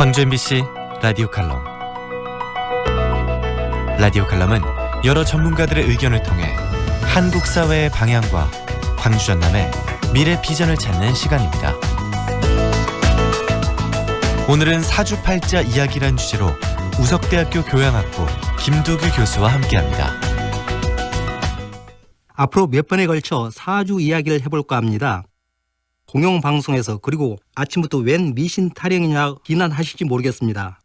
광주 MBC 라디오 칼럼 라디오 칼럼은 여러 전문가들의 의견을 통해 한국 사회의 방향과 광주 전남의 미래 비전을 찾는 시간입니다. 오늘은 사주팔자 이야기란 주제로 우석대학교 교양학부 김도규 교수와 함께합니다. 앞으로 몇 번에 걸쳐 사주 이야기를 해볼까 합니다. 공영방송에서 그리고 아침부터 웬 미신 타령이냐 비난하실지 모르겠습니다.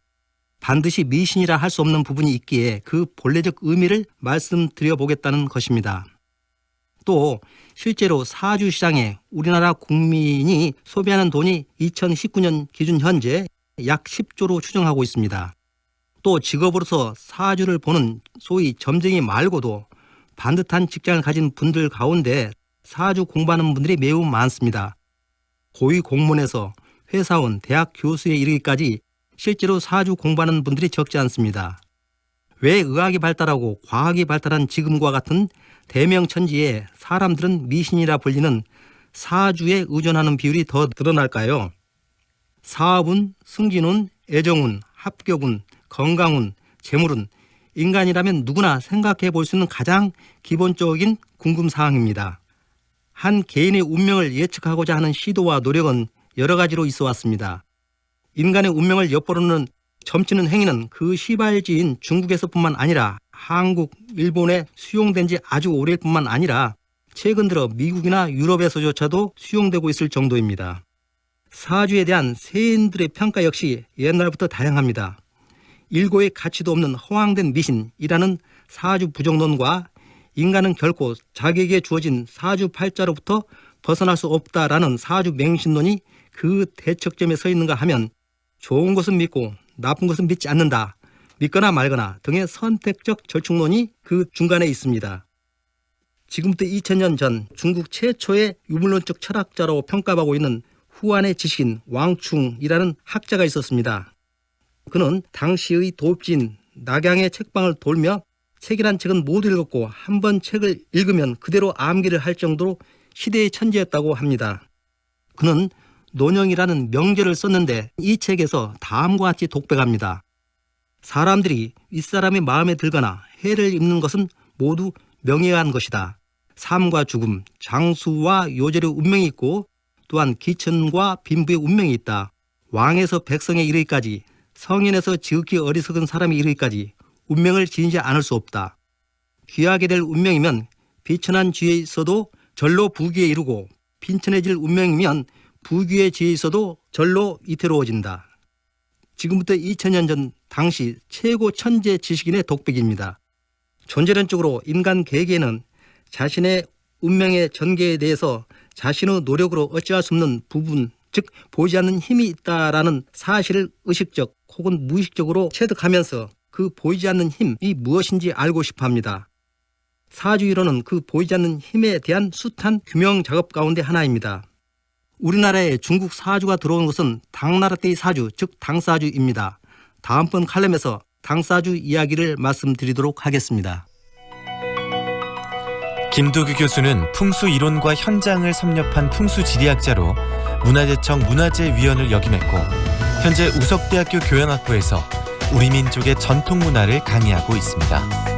반드시 미신이라 할 수 없는 부분이 있기에 그 본래적 의미를 말씀드려 보겠다는 것입니다. 또 실제로 사주 시장에 우리나라 국민이 소비하는 돈이 2019년 기준 현재 약 10조로 추정하고 있습니다. 또 직업으로서 사주를 보는 소위 점쟁이 말고도 반듯한 직장을 가진 분들 가운데 사주 공부하는 분들이 매우 많습니다. 고위 공무원에서 회사원, 대학 교수에 이르기까지 실제로 사주 공부하는 분들이 적지 않습니다. 왜 의학이 발달하고 과학이 발달한 지금과 같은 대명천지에 사람들은 미신이라 불리는 사주에 의존하는 비율이 더 늘어날까요? 사업운, 승진운, 애정운, 합격운, 건강운, 재물운, 인간이라면 누구나 생각해 볼 수 있는 가장 기본적인 궁금 사항입니다. 한 개인의 운명을 예측하고자 하는 시도와 노력은 여러 가지로 있어 왔습니다. 인간의 운명을 엿보르는 점치는 행위는 그 시발지인 중국에서뿐만 아니라 한국, 일본에 수용된 지 아주 오래일 뿐만 아니라 최근 들어 미국이나 유럽에서조차도 수용되고 있을 정도입니다. 사주에 대한 세인들의 평가 역시 옛날부터 다양합니다. 일고의 가치도 없는 허황된 미신이라는 사주 부정론과 인간은 결코 자기에게 주어진 사주 팔자로부터 벗어날 수 없다라는 사주 맹신론이 그 대척점에 서 있는가 하면 좋은 것은 믿고 나쁜 것은 믿지 않는다. 믿거나 말거나 등의 선택적 절충론이 그 중간에 있습니다. 지금부터 2000년 전 중국 최초의 유물론적 철학자로 평가받고 있는 후안의 지식인 왕충이라는 학자가 있었습니다. 그는 당시의 도읍진 낙양의 책방을 돌며 책이란 책은 모두 읽었고 한 번 책을 읽으면 그대로 암기를 할 정도로 시대의 천재였다고 합니다. 그는 논영이라는 명제를 썼는데 이 책에서 다음과 같이 독백합니다. 사람들이 윗사람의 마음에 들거나 해를 입는 것은 모두 명예에 한 것이다. 삶과 죽음, 장수와 요절의 운명이 있고 또한 기천과 빈부의 운명이 있다. 왕에서 백성에 이르기까지 성인에서 지극히 어리석은 사람이 이르기까지 운명을 지니지 않을 수 없다. 귀하게 될 운명이면 비천한 지에 있어도 절로 부귀에 이르고 빈천해질 운명이면 부귀의 지에 있어도 절로 이태로워진다. 지금부터 2000년 전 당시 최고 천재 지식인의 독백입니다. 존재론적으로 인간 개개는 자신의 운명의 전개에 대해서 자신의 노력으로 어찌할 수 없는 부분, 즉 보이지 않는 힘이 있다라는 사실을 의식적 혹은 무의식적으로 체득하면서 그 보이지 않는 힘이 무엇인지 알고 싶어 합니다. 사주이론은 그 보이지 않는 힘에 대한 숱한 규명 작업 가운데 하나입니다. 우리나라에 중국 사주가 들어온 것은 당나라 때의 사주, 즉 당사주입니다. 다음번 칼럼에서 당사주 이야기를 말씀드리도록 하겠습니다. 김도규 교수는 풍수 이론과 현장을 섭렵한 풍수 지리학자로 문화재청 문화재위원을 역임했고 현재 우석대학교 교양학부에서 우리 민족의 전통 문화를 강의하고 있습니다.